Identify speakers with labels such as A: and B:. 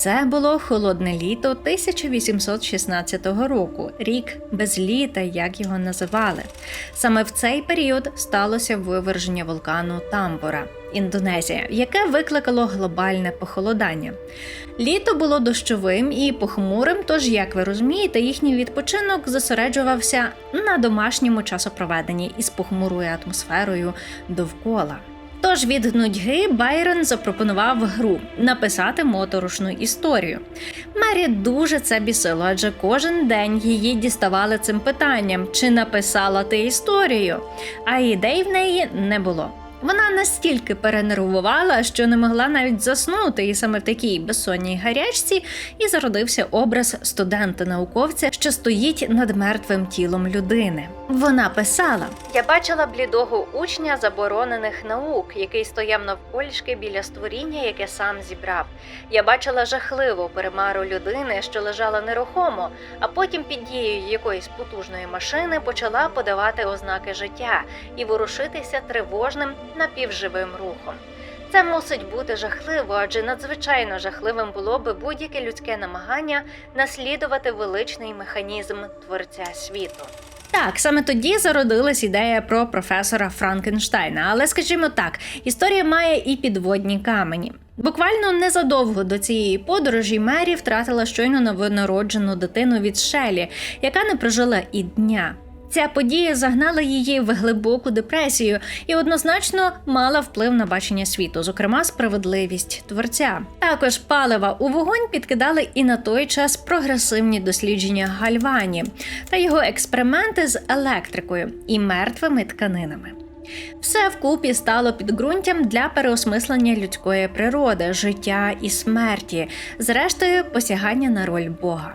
A: Це було холодне літо 1816 року, рік без літа, як його називали. Саме в цей період сталося виверження вулкану Тамбора, Індонезія, яке викликало глобальне похолодання. Літо було дощовим і похмурим, тож, як ви розумієте, їхній відпочинок зосереджувався на домашньому часопроведенні із похмурою атмосферою довкола. Тож від нудьги Байрон запропонував гру написати моторошну історію. Мері дуже це бісило, адже кожен день її діставали цим питанням, чи написала ти історію, а ідей в неї не було. Вона настільки перенервувала, що не могла навіть заснути, і саме в такій безсонній гарячці і зародився образ студента-науковця, що стоїть над мертвим тілом людини. Вона писала: Я бачила блідого учня заборонених наук, який стояв навколішки біля створіння, яке сам зібрав. Я бачила жахливу перемару людини, що лежала нерухомо, а потім під дією якоїсь потужної машини почала подавати ознаки життя і ворушитися тривожним напівживим рухом. Це мусить бути жахливо, адже надзвичайно жахливим було би будь-яке людське намагання наслідувати величний механізм творця світу. Так, саме тоді зародилась ідея про професора Франкенштайна. Але скажімо так, історія має і підводні камені. Буквально незадовго до цієї подорожі Мері втратила щойно новонароджену дитину від Шелі, яка не прожила і дня. Ця подія загнала її в глибоку депресію і однозначно мала вплив на бачення світу, зокрема справедливість творця. Також палива у вогонь підкидали і на той час прогресивні дослідження Гальвані та його експерименти з електрикою і мертвими тканинами. Все вкупі стало підґрунтям для переосмислення людської природи, життя і смерті, зрештою посягання на роль Бога.